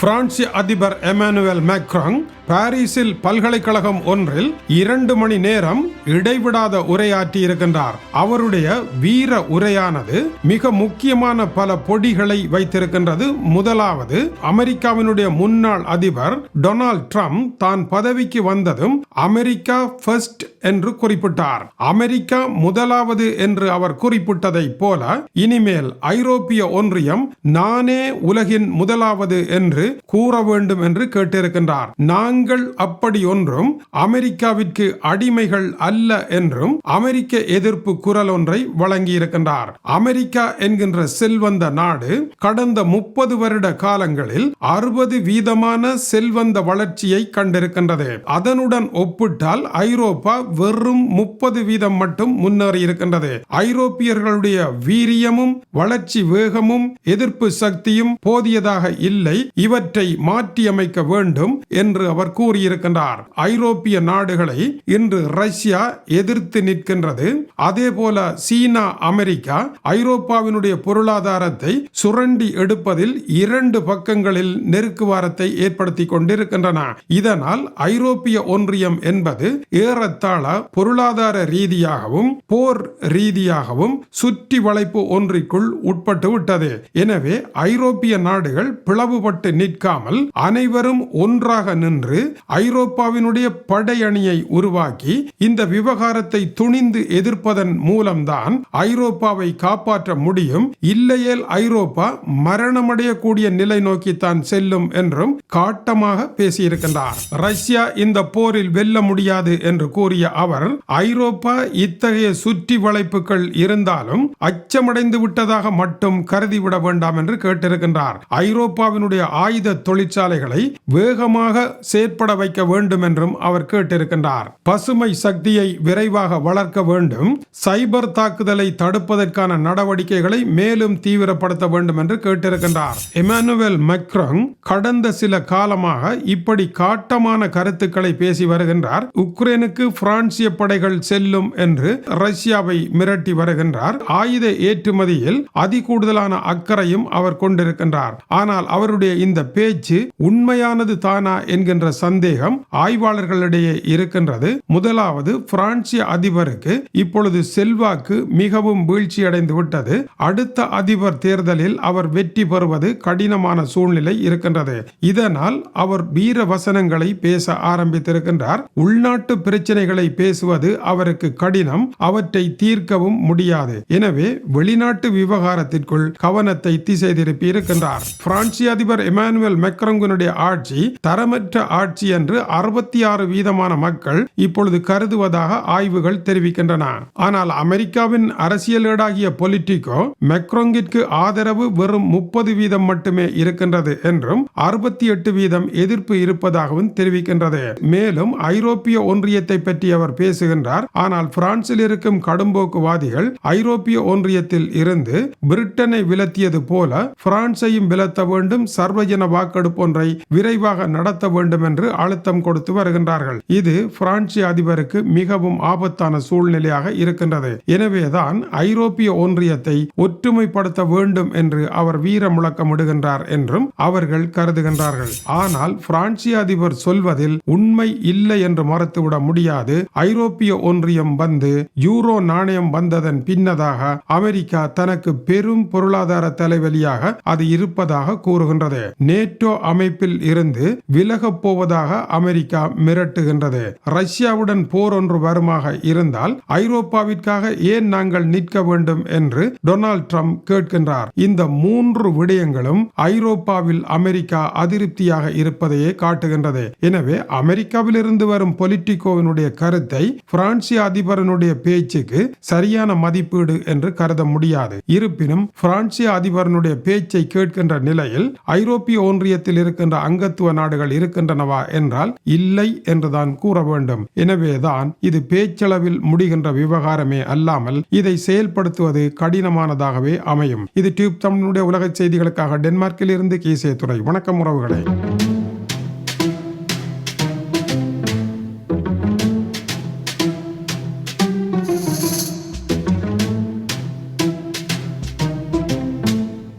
பிரான்சிய அதிபர் எமானுவேல் மேக்ராங் பாரிஸில் பல்கலைக்கழகம் ஒன்றில் இரண்டு மணி நேரம் இடைவிடாத உரையாற்றி இருக்கின்றார் அவருடைய வீர உரையானது மிக முக்கியமான பல பொடிகளை வைத்திருக்கின்றது. முதலாவது அமெரிக்காவினுடைய முன்னாள் அதிபர் டொனால்ட் ட்ரம்ப் தான் பதவிக்கு வந்ததும் அமெரிக்கா ஃபர்ஸ்ட் என்று குறிப்பிட்டார். அமெரிக்கா முதலாவது என்று அவர் குறிப்பிட்டதை போல இனிமேல் ஐரோப்பிய ஒன்றியம் நானே உலகின் முதலாவது என்று கூற வேண்டும் என்று கேட்டிருக்கின்றார். நாங்கள் அப்படி ஒன்றும் அமெரிக்காவிற்கு அடிமைகள் அல்ல என்றும் அமெரிக்க எதிர்ப்பு குரல் ஒன்றை வழங்கியிருக்கின்றார். அமெரிக்கா என்கின்ற செல்வந்த நாடு கடந்த முப்பது வருட காலங்களில் அறுபது வீதமான செல்வந்த வளர்ச்சியை கண்டிருக்கின்றது. அதனுடன் ஒப்பிட்டால் ஐரோப்பா வெறும் முப்பது வீதம் மட்டும் முன்னேறி இருக்கின்றது. ஐரோப்பியர்களுடைய வீரியமும் வளர்ச்சி வேகமும் எதிர்ப்பு சக்தியும் போதியதாக இல்லை. இவர் இவற்றை மாற்றியமைக்க வேண்டும் என்று அவர் கூறியிருக்கின்றார். ஐரோப்பிய நாடுகளை இன்று ரஷ்யா எதிர்த்து நிற்கின்றது. அதே போல சீனா அமெரிக்கா ஐரோப்பாவினுடைய பொருளாதாரத்தை சுரண்டி எடுப்பதில் இரண்டு பக்கங்களில் நெருக்குவாரத்தை ஏற்படுத்தி கொண்டிருக்கின்றன. இதனால் ஐரோப்பிய ஒன்றியம் என்பது ஏறத்தாழ பொருளாதார ரீதியாகவும் போர் ரீதியாகவும் சுற்றி வளைப்பு ஒன்றிற்குள் உட்பட்டு விட்டது. எனவே ஐரோப்பிய நாடுகள் பிளவுபட்டு நிற்காமல் அனைவரும் ஒன்றாக நின்று ஐரோப்பாவினுடைய படையணியை உருவாக்கி இந்த விவகாரத்தை துணிந்து எதிர்ப்பதன் மூலம்தான் ஐரோப்பாவை காப்பாற்ற முடியும். இல்லையேல் ஐரோப்பா மரணமடையக்கூடிய நிலை நோக்கித்தான் செல்லும் என்றும் காட்டமாக பேசியிருக்கின்றார். ரஷ்யா இந்த போரில் வெல்ல முடியாது என்று கூறிய அவர் ஐரோப்பா இத்தகைய சுற்றி வளைப்புகள் இருந்தாலும் அச்சமடைந்து விட்டதாக மட்டும் கருதிவிட வேண்டாம் என்று கேட்டிருக்கின்றார். ஐரோப்பாவினுடைய ஆயுத தொழிற்சாலைகளை வேகமாக செயற்பட வைக்க வேண்டும் என்றும் அவர் கேட்டிருக்கின்றார். பசுமை சக்தியை விரைவாக வளர்க்க வேண்டும். சைபர் தாக்குதலை தடுப்பதற்கான நடவடிக்கைகளை மேலும் தீவிரப்படுத்த வேண்டும் என்று கேட்டிருக்கின்றார். எமானுவேல் மக்ரங் கடந்த சில காலமாக இப்படி காட்டமான கருத்துக்களை பேசி வருகின்றார். உக்ரைனுக்கு பிரான்சிய படைகள் செல்லும் என்று ரஷ்யாவை மிரட்டி வருகின்றார். ஆயுத ஏற்றுமதியில் அதிகூடுதலான அக்கறையும் அவர் கொண்டிருக்கின்றார். ஆனால் அவருடைய இந்த பேச்சு உண்மையானது தானா என்கின்ற சந்தேகம் ஆய்வாளர்களிடையே இருக்கின்றது. முதலாவது பிரான்சிய அதிபருக்கு இப்பொழுது செல்வாக்கு மிகவும் வீழ்ச்சியடைந்து விட்டது. அடுத்த அதிபர் தேர்தலில் அவர் வெற்றி பெறுவது கடினமான சூழ்நிலை இருக்கின்றது. இதனால் அவர் வீர வசனங்களை பேச ஆரம்பித்திருக்கின்றார். உள்நாட்டு பிரச்சனைகளை பேசுவது அவருக்கு கடினம் அவற்றை தீர்க்கவும் முடியாது. எனவே வெளிநாட்டு விவகாரத்திற்குள் கவனத்தை திசை திருப்பி இருக்கின்றார். பிரான்சிய அதிபர் இமானுவேல் மெக்ரங்குனுடைய ஆட்சி தரமற்ற ஆட்சி என்று அறுபத்தி ஆறு வீதமான மக்கள் இப்பொழுது கருதுவதாக ஆய்வுகள் தெரிவிக்கின்றன. ஆனால் அமெரிக்காவின் அரசியலேடாகிய பொலிட்டிகோ மெக்ரோங்கிற்கு ஆதரவு வெறும் முப்பது வீதம் மட்டுமே இருக்கின்றது என்றும் அறுபத்தி எட்டு வீதம் எதிர்ப்பு இருப்பதாகவும் தெரிவிக்கின்றது. மேலும் ஐரோப்பிய ஒன்றியத்தை பற்றி அவர் பேசுகின்றார். ஆனால் பிரான்சில் இருக்கும் கடும்போக்குவாதிகள் ஐரோப்பிய ஒன்றியத்தில் இருந்து பிரிட்டனை விலத்தியது போல பிரான்சையும் விலத்த வேண்டும் சர்வஜன வாக்கெடுப்பு வாக்கெடுப்பொன்றை விரைவாக நடத்த வேண்டும் என்று அழுத்தம் கொடுத்து வருகின்றார்கள். இது பிரான்சிய அதிபருக்கு மிகவும் ஆபத்தான சூழ்நிலையாக இருக்கின்றது. எனவேதான் ஐரோப்பிய ஒன்றியத்தை ஒற்றுமைப்படுத்த வேண்டும் என்று அவர் வீர முழக்கமிடுகின்றார் என்றும் அவர்கள் கருதுகின்றார்கள். ஆனால் பிரான்சிய அதிபர் சொல்வதில் உண்மை இல்லை என்று மறுத்துவிட முடியாது. ஐரோப்பிய ஒன்றியம் வந்து யூரோ நாணயம் வந்ததன் பின்னதாக அமெரிக்கா தனக்கு பெரும் பொருளாதார தலைவலியாக அது இருப்பதாக கூறுகின்றது. நேட்டோ அமைப்பில் இருந்து விலகப் போவதாக அமெரிக்கா மிரட்டுகின்றது. ரஷ்யாவுடன் போர் ஒன்று வருமாக இருந்தால் ஐரோப்பாவிற்காக ஏன் நாங்கள் நிற்க வேண்டும் என்று டொனால்ட் ட்ரம்ப் கேட்கின்றார். இந்த மூன்று விடயங்களும் ஐரோப்பாவில் அமெரிக்கா அதிருப்தியாக இருப்பதையே காட்டுகின்றது. எனவே அமெரிக்காவில் இருந்து வரும் பொலிட்டிகோவினுடைய கருத்தை பிரான்சிய அதிபரனுடைய பேச்சுக்கு சரியான மதிப்பீடு என்று கருத முடியாது. இருப்பினும் பிரான்சிய அதிபரனுடைய பேச்சை கேட்கின்ற நிலையில் ஐரோப்பிய ஐரோப்பிய ஒன்றியத்தில் இருக்கின்ற அங்கத்துவ நாடுகள் இருக்கின்றனவா என்றால் இல்லை என்றுதான் கூற வேண்டும். எனவேதான் இது பேச்சளவில் முடிகின்ற விவகாரமே அல்லாமல் இதை செயல்படுத்துவது கடினமானதாகவே அமையும். இது டியூப் தமிழுடைய உலக செய்திகளுக்காக டென்மார்க்கில் இருந்து கீசே துறை வணக்கம் உறவுகளை.